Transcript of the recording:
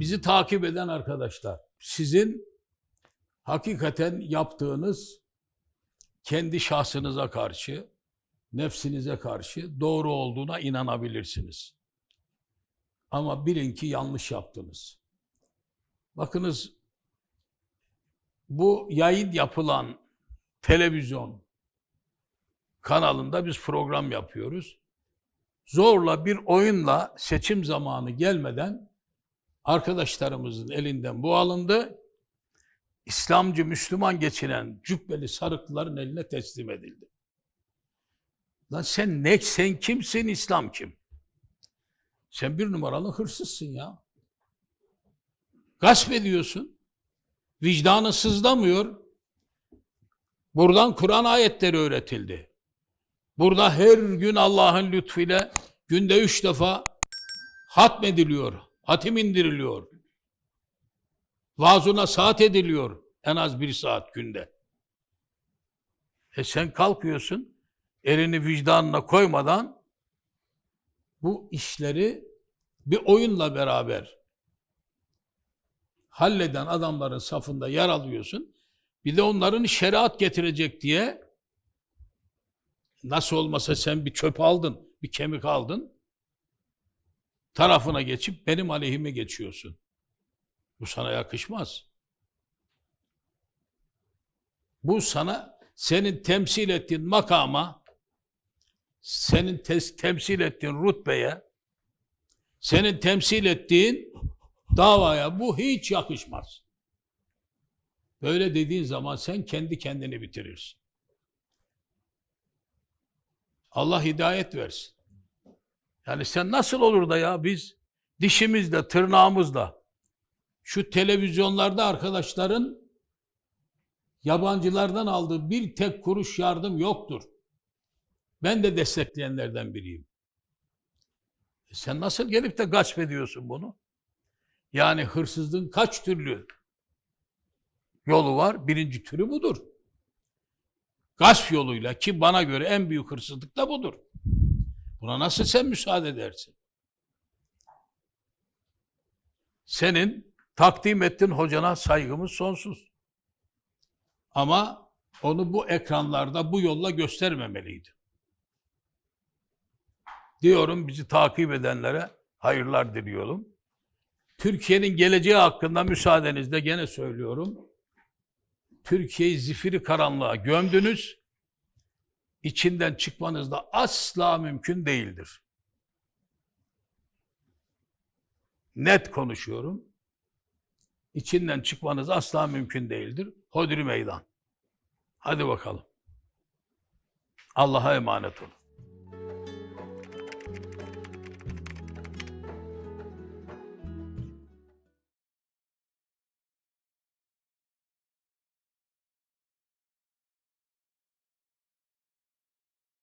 bizi takip eden arkadaşlar, sizin hakikaten yaptığınız kendi şahsınıza karşı, nefsinize karşı doğru olduğuna inanabilirsiniz. Ama bilin ki yanlış yaptınız. Bakınız bu yayın yapılan televizyon kanalında biz program yapıyoruz. Zorla bir oyunla seçim zamanı gelmeden arkadaşlarımızın elinden bu alındı. İslamcı, Müslüman geçinen cübbeli sarıklıların eline teslim edildi. Lan sen ne, sen kimsin, İslam kim? Sen bir numaralı hırsızsın ya. Gasp ediyorsun. Vicdanın sızlamıyor. Buradan Kur'an ayetleri öğretildi. Burada her gün Allah'ın lütfuyla günde üç defa hatmediliyor, hatim indiriliyor. Vaazına saat ediliyor en az bir saat günde. E sen kalkıyorsun, elini vicdanına koymadan bu işleri bir oyunla beraber halleden adamların safında yer alıyorsun. Bir de onların şeriat getirecek diye nasıl olmasa sen bir çöp aldın, bir kemik aldın. Tarafına geçip benim aleyhime geçiyorsun. Bu sana yakışmaz. Bu sana senin temsil ettiğin makama, senin tes- temsil ettiğin rütbeye, senin temsil ettiğin davaya bu hiç yakışmaz. Böyle dediğin zaman sen kendi kendini bitirirsin. Allah hidayet versin. Yani sen nasıl olur da ya biz dişimizle, tırnağımızla şu televizyonlarda arkadaşların yabancılardan aldığı bir tek kuruş yardım yoktur. Ben de destekleyenlerden biriyim. E sen nasıl gelip de gasp ediyorsun bunu? Yani hırsızlığın kaç türlü yolu var? Birinci türü budur. Gasp yoluyla ki bana göre en büyük hırsızlık da budur. Buna nasıl sen müsaade edersin? Senin takdim ettiğin hocana saygımız sonsuz. Ama onu bu ekranlarda bu yolla göstermemeliydi. Diyorum bizi takip edenlere hayırlar diliyorum. Türkiye'nin geleceği hakkında müsaadenizle gene söylüyorum. Türkiye'yi zifiri karanlığa gömdünüz. İçinden çıkmanız da asla mümkün değildir. Net konuşuyorum. İçinden çıkmanız asla mümkün değildir. Hodri meydan. Hadi bakalım. Allah'a emanet olun.